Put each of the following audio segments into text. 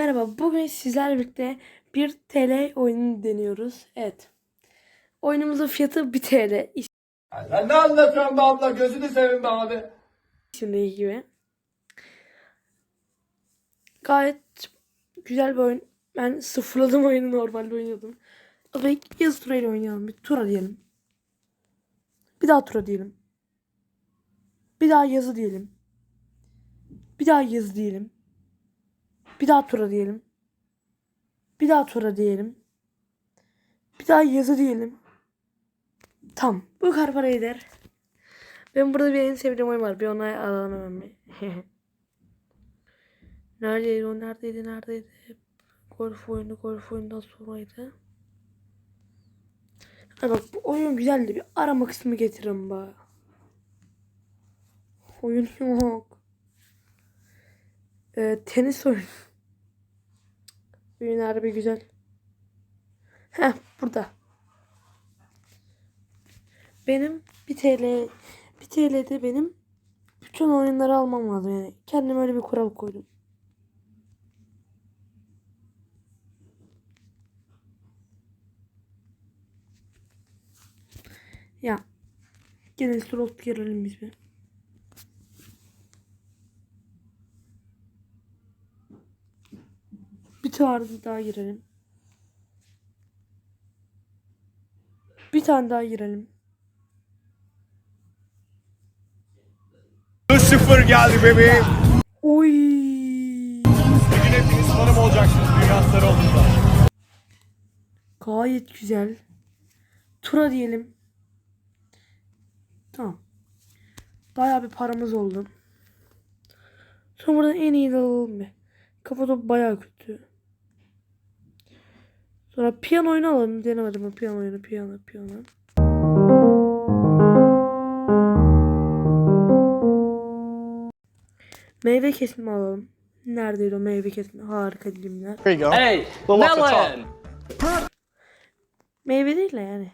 Merhaba, bugün sizlerle birlikte 1 TL oyununu deniyoruz. Evet. Oyunumuzun fiyatı 1 TL. Sen ne anlatıyorsun be abla? Gözünü seveyim be abi. İçindeki gibi. Gayet güzel bir oyun. Ben sıfırladım oyunu normalde oynuyordum. O zaman ilk yazı turayla oynayalım. Bir tura diyelim. Bir daha tura diyelim. Bir daha yazı diyelim. Bir daha yazı diyelim. Bir daha tura diyelim. Bir daha tura diyelim. Bir daha yazı diyelim. Tam. Bu kadar para eder. Ben burada bir en sevdiğim oyun var. Bir ona alalım hemen bir. neredeydi o? Neredeydi? Neredeydi? Golf oyunu. Golf oyundan sonraydı. Ha bak bu oyun güzeldi. Bir arama kısmı getirin bana. Oyun yok. Ee, tenis oyunu. Oyun harbi güzel. Heh burada. Benim 1 TL 1 TL'de benim bütün oyunları almam lazım yani. Kendim öyle bir kural koydum. Ya. Gene slot girelim biz bir. Tane daha girelim. Bir tane daha girelim. 0 geldi bebeğim. Oy. Bugün hepiniz tanım olacaksınız dünya starı olduğunda. Gayet güzel. Tura diyelim. Tamam. Bayağı bir paramız oldu. Sonra buradan en iyi de alalım be. Kafa topu bayağı kötü. Sonra piyano oyunu alalım. Denemedim ben piyano oyunu. Piyano, piyano. Meyve kesimi alalım. Neredeydi o meyve kesimi? Harika dilimler. There you go. Hey, melon. Meyve değil de yani.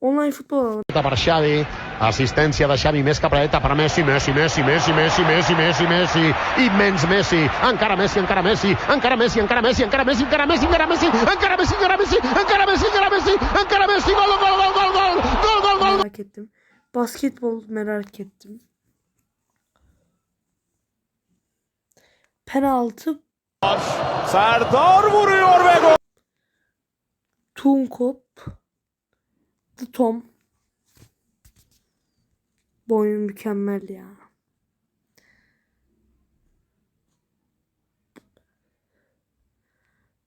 Online futbol alalım. Xavi, assistència de Xavi més cap dreta per Messi, Messi, Messi, Messi, Messi, Messi, Messi, Messi, immens Messi, encara Messi, encara Messi, encara Messi, encara Messi, encara Messi, encara Messi, encara Messi, encara Messi, encara Messi, encara Messi, encara Messi, encara Messi, gol, gol, gol, gol, gol, gol, gol, gol. Merak ettim. Basketbol merak ettim. Penaltı Serdar vuruyor ve gol. Tunkop The Tom Bu oyun mükemmel ya.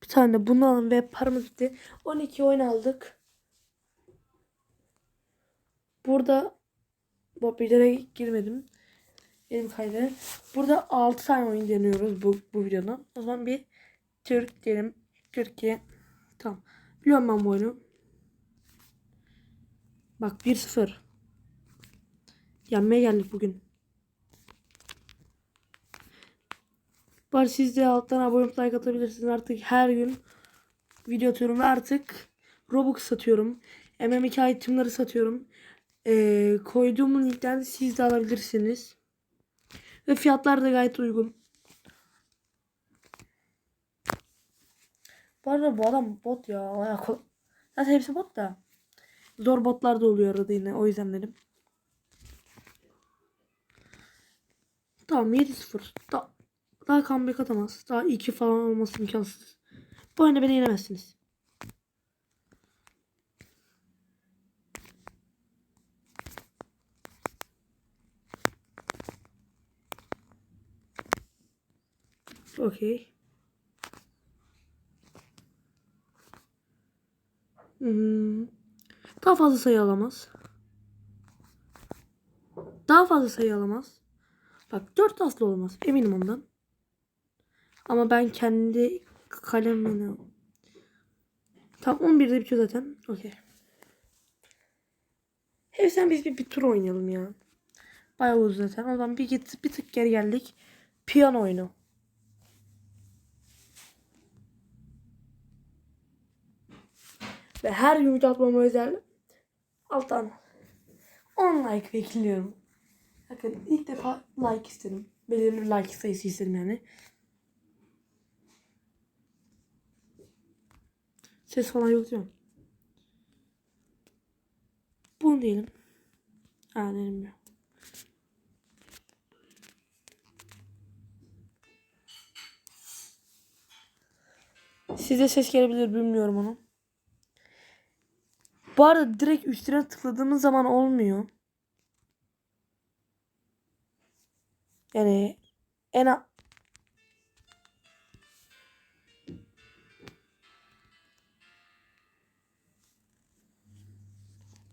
Bir tane bunu alın ve paramız bitti. 12 oyun aldık. Burada bu bilere girmedim. Elim kaydı. Burada 6 tane oyun deniyoruz bu, bu videoda. O zaman bir Türk diyelim. Türkiye. Tamam. Biliyorum ben bu oyunu. Bak 1-0. Yenmeye geldik bugün. Var siz de alttan abone olup like atabilirsiniz. Artık her gün video atıyorum ve artık Robux satıyorum. MM2 itemları satıyorum. Ee, koyduğum linkten siz de alabilirsiniz. Ve fiyatlar da gayet uygun. Bu arada bu adam bot ya. Zaten hepsi bot da. Zor botlar da oluyor arada yine. O yüzden dedim. Tamam 7-0. Daha, daha comeback atamaz. Daha 2 falan olması imkansız. Bu oyunda beni yenemezsiniz. Okey. Hmm. Daha fazla sayı alamaz. Daha fazla sayı alamaz. Bak 4 aslı olmaz. Eminim ondan. Ama ben kendi kalemini Tam 11'de bitiyor zaten. Okey. Hepsinden biz bir, bir tur oynayalım ya. Bayağı uzun zaten. O zaman bir git bir tık geri geldik. Piyano oyunu. Ve her video atmama özel alttan 10 like bekliyorum. Bakın ilk defa like istedim. Belirli bir like sayısı istedim yani. Ses falan yok değil mi? Bunu diyelim. Ha dedim ya. Size ses gelebilir bilmiyorum onu. Bu arada direkt üstüne tıkladığımız zaman olmuyor. Yani en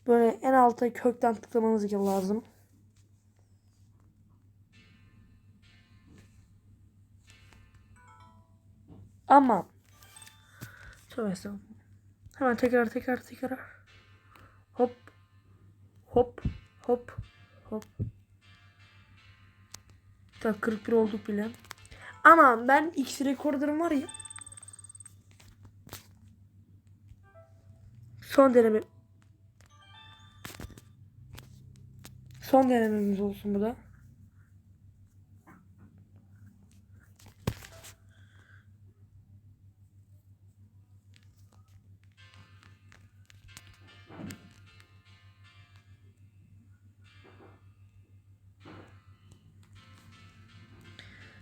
böyle en alta kökten tıklamanız lazım. Ama Tövbe. Hemen tekrar tekrar tekrar. Hop. Hop. Hop. Hop. Tak 41 olduk bile. Ama ben X rekorderim var ya. Son deneme. Son denememiz olsun bu da.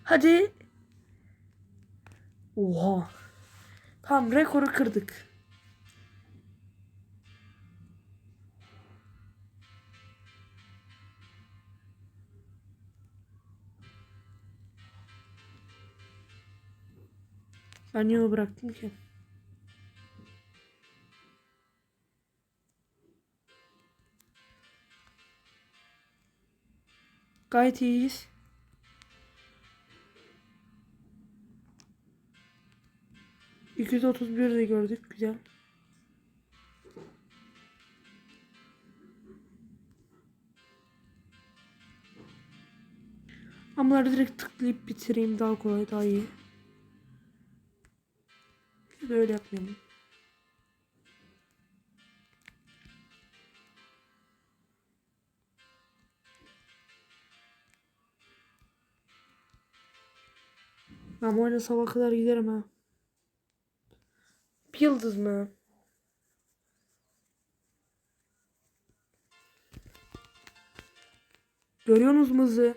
Hadi. Oha. Tamam rekoru kırdık. Ben onu bıraktım ki? Gayet iyiyiz. İki yüz otuz bir de gördük. Güzel. Ama bunları direkt tıklayıp bitireyim daha kolay daha iyi. Böyle yapmayalım. Ben bu sabah kadar giderim ha. Bir yıldız mı? Görüyorsunuz mu?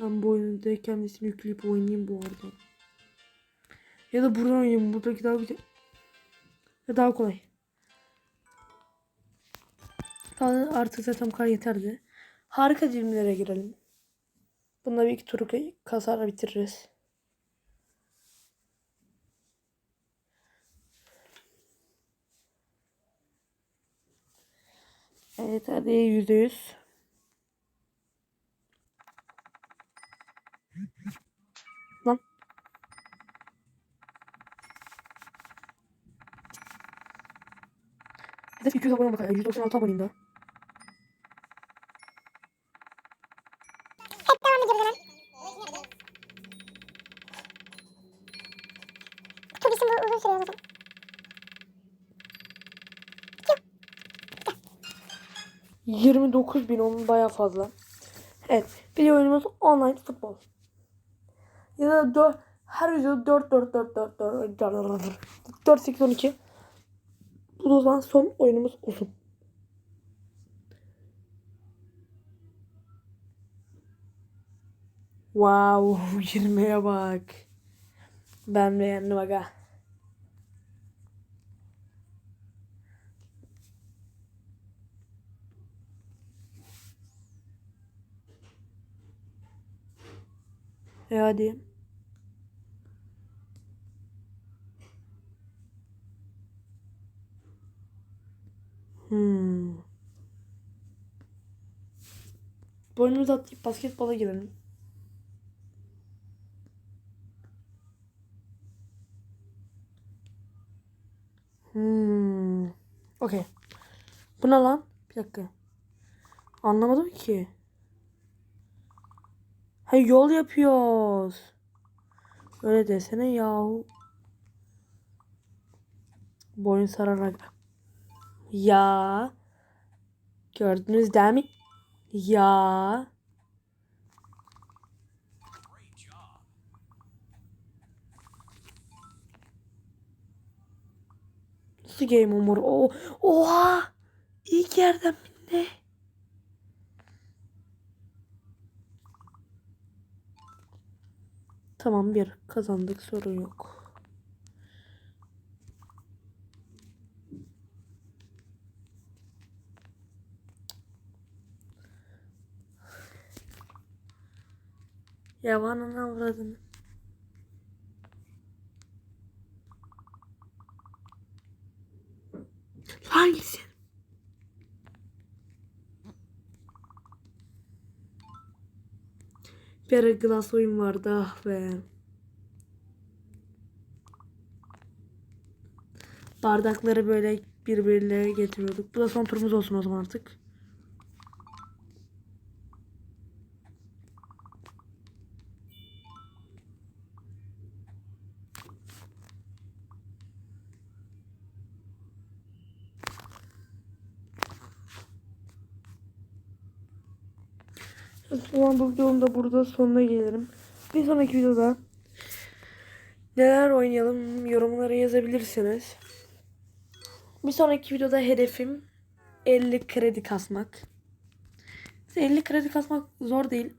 Ben bu oyunu da kendisini yükleyip oynayayım bu arada. Ya da buradan oynayayım. Buradaki daha güzel. Ve daha kolay. Daha artık zaten bu kadar yeterli. Harika dilimlere girelim. Bunda bir iki turu kasarla bitiririz. Evet hadi yüzde yüz. Lan. Hedef 200 abone olmak. 196 aboneyim daha. İsim bu uzun sürüyor zaten. 29 bin onun baya fazla. Evet. Bir oyunumuz online futbol. Ya da 4, her video 4 4 4 4 4 4 4 8 12. Bu o zaman son oyunumuz olsun. Wow, girmeye bak. Ben beğendim aga. E hadi. Hmm. Boynumuzu atlayıp basketbola girelim. Hmm. Okey. Bu ne lan? Bir dakika. Anlamadım ki. Ha yol yapıyoruz. Öyle desene yahu. Boyun sararak. Ya. Gördünüz değil mi? Ya. Nasıl game over? O oha! İlk yerden bindi. Tamam bir kazandık sorun yok. Ya bana Bir ara glass oyun vardı ah be. Bardakları böyle birbirine getiriyorduk. Bu da son turumuz olsun o zaman artık. O zaman bu videonun da burada sonuna gelirim. Bir sonraki videoda neler oynayalım yorumlara yazabilirsiniz. Bir sonraki videoda hedefim 50 kredi kasmak. 50 kredi kasmak zor değil.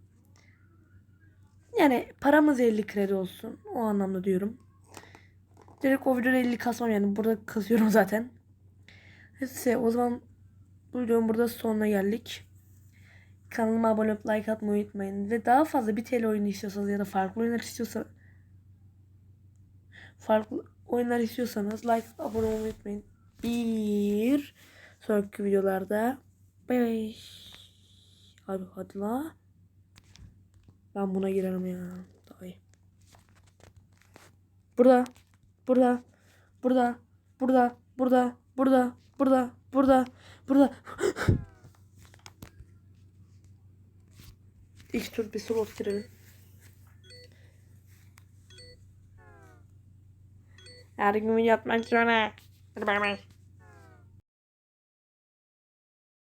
Yani paramız 50 kredi olsun. O anlamda diyorum. Direkt o videoda 50 kasmam yani. Burada kasıyorum zaten. Neyse o zaman bu videonun burada sonuna geldik. Kanalıma abone olup like atmayı unutmayın. Ve daha fazla bir TL oyunu istiyorsanız ya da farklı oyunlar istiyorsanız farklı oyunlar istiyorsanız like abone olmayı unutmayın. Bir sonraki videolarda bay bay. Abi hadi la. Ben buna girerim ya. Daha iyi. Burada. Burada. Burada. Burada. Burada. Burada. Burada. Burada. Burada. İlk tur bir slot girelim. Her gün yapmak zorunda.